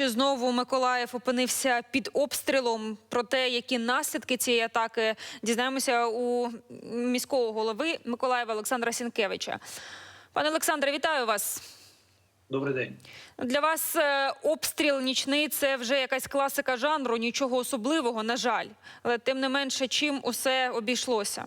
чи знову Миколаїв опинився під обстрілом. Про те, які наслідки цієї атаки, дізнаємося у міського голови Миколаєва Олександра Сінкевича. Пане Олександре, вітаю вас. Добрий день. Для вас е, обстріл нічний це вже якась класика жанру, нічого особливого, на жаль. Але тим не менше, чим усе обійшлося.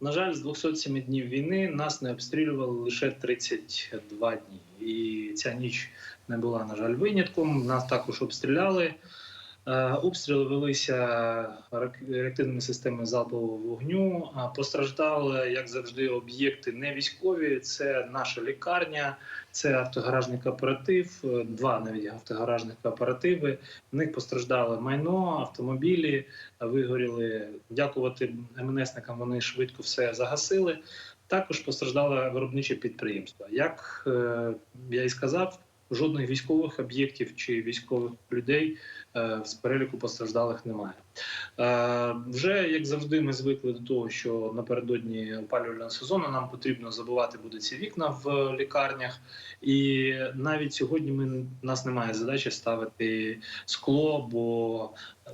На жаль, з 207 днів війни нас не обстрілювали лише 32 дні. І ця ніч не була, на жаль, винятком. Нас також обстріляли. Е, Обстріли велися реактивними системами залпового вогню. Постраждали, як завжди, об'єкти не військові. Це наша лікарня, це автогаражний кооператив, е, два навіть автогаражних кооперативи. В них постраждали майно, автомобілі, вигоріли. Дякувати МНСникам. Вони швидко все загасили. Також постраждало виробниче підприємство. Як е, я і сказав, жодних військових об'єктів чи військових людей е, з переліку постраждалих немає. Е, вже як завжди, ми звикли до того, що напередодні опалювального сезону нам потрібно забивати буде ці вікна в лікарнях. І навіть сьогодні ми нас немає задачі ставити скло, бо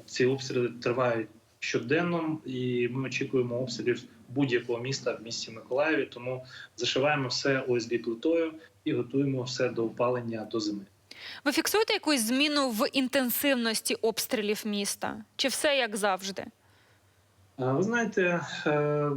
ці обстріли тривають щоденно, і ми очікуємо обстрілів будь-якого міста в місті Миколаєві. Тому зашиваємо все ОСБ плитою і готуємо все до опалення до зими. Ви фіксуєте якусь зміну в інтенсивності обстрілів міста? Чи все як завжди? Ви знаєте, е,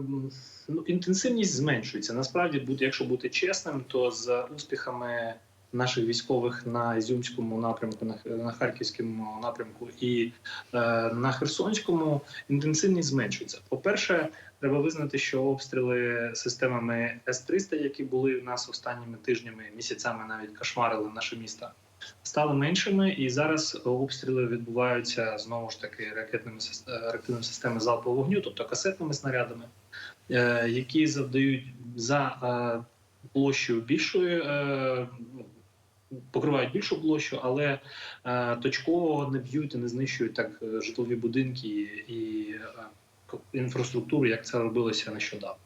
ну, інтенсивність зменшується. Насправді, якщо бути чесним, то з успіхами наших військових на Ізюмському напрямку, на, Харківському напрямку і е, на Херсонському інтенсивність зменшується. По-перше, треба визнати, що обстріли системами С-300, які були в нас останніми тижнями, місяцями навіть кошмарили наше місто. Стали меншими, і зараз обстріли відбуваються знову ж таки ракетними е, системами залпового вогню, тобто касетними снарядами, е, які завдають за площею більшою, ну, покривають більшу площу, але е, точково не б'ють і не знищують так е, житлові будинки і е, інфраструктуру, як це робилося нещодавно.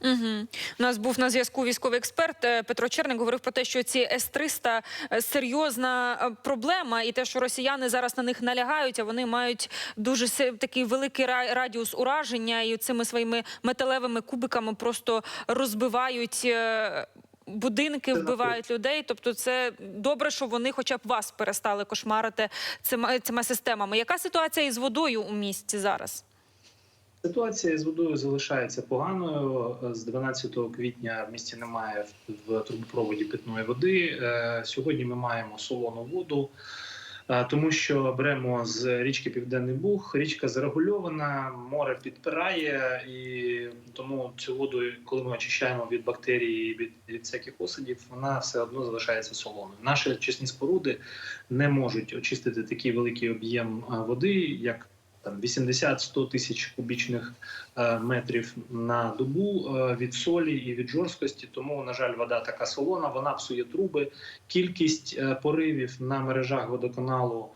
Угу. У нас був на зв'язку військовий експерт Петро Черник. Говорив про те, що ці С-300 – серйозна проблема, і те, що росіяни зараз на них налягають, а вони мають дуже такий великий радіус ураження, і цими своїми металевими кубиками просто розбивають. Будинки вбивають людей, тобто це добре, що вони, хоча б вас перестали кошмарити цими, цими системами. Яка ситуація із водою у місті зараз? Ситуація з водою залишається поганою. З 12 квітня в місті немає в трубопроводі питної води. Е, Сьогодні ми маємо солону воду, тому що беремо з річки Південний Буг. Річка зарегульована, море підпирає, і тому цю воду, коли ми очищаємо від бактерій, від, від всяких осадів, вона все одно залишається солоною. Наші очисні споруди не можуть очистити такий великий об'єм води, як там 80-100 тисяч кубічних е, метрів на добу е, від солі і від жорсткості. Тому, на жаль, вода така солона, вона псує труби. Кількість е, поривів на мережах водоканалу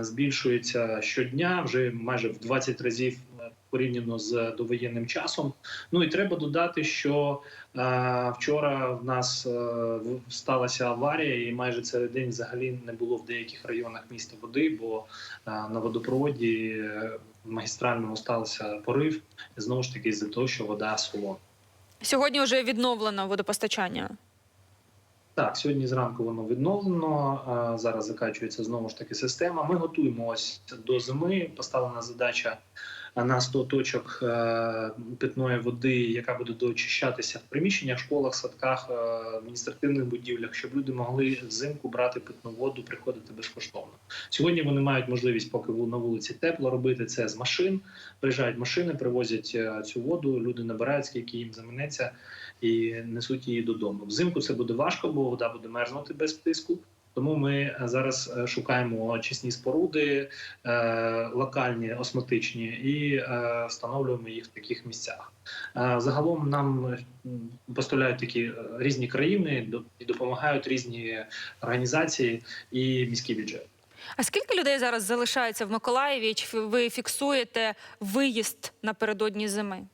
збільшується щодня, вже майже в 20 разів порівняно з довоєнним часом. Ну і треба додати, що е, вчора в нас е, сталася аварія, і майже цей день взагалі не було в деяких районах міста води, бо е, на водопроводі е, магістральному стався порив знову ж таки з-за того, що вода солона. Сьогодні вже відновлено водопостачання. Так, сьогодні зранку воно відновлено. Зараз закачується знову ж таки система. Ми готуємось до зими. Поставлена задача на 100 точок е, питної води, яка буде доочищатися в приміщеннях, школах, садках, е, адміністративних будівлях, щоб люди могли взимку брати питну воду, приходити безкоштовно. Сьогодні вони мають можливість, поки на вулиці тепло, робити це з машин. Приїжджають машини, привозять е, цю воду. Люди набирають, скільки їм заманеться, і несуть її додому. Взимку це буде важко, бо вода буде мерзнути без тиску. Тому ми е, зараз е, шукаємо очисні споруди, е, локальні, осмотичні, і встановлюємо їх в таких місцях. Загалом нам поставляють такі різні країни і допомагають різні організації і міський бюджет. А скільки людей зараз залишається в Миколаєві? Чи ви фіксуєте виїзд напередодні зими?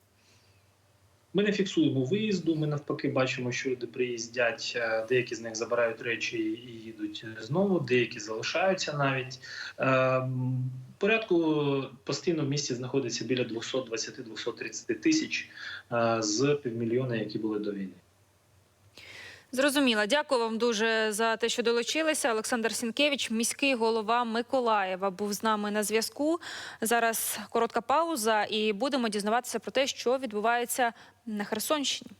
Ми не фіксуємо виїзду. Ми навпаки бачимо, що люди приїздять. е, Деякі з них забирають речі і їдуть знову, деякі залишаються навіть. Е, Порядку постійно в місті знаходиться біля 220-230 тисяч е, з півмільйона, які були до війни. Зрозуміла. Дякую вам дуже за те, що долучилися. Олександр Сінкевич, міський голова Миколаєва, був з нами на зв'язку. Зараз коротка пауза, і будемо дізнаватися про те, що відбувається на Херсонщині.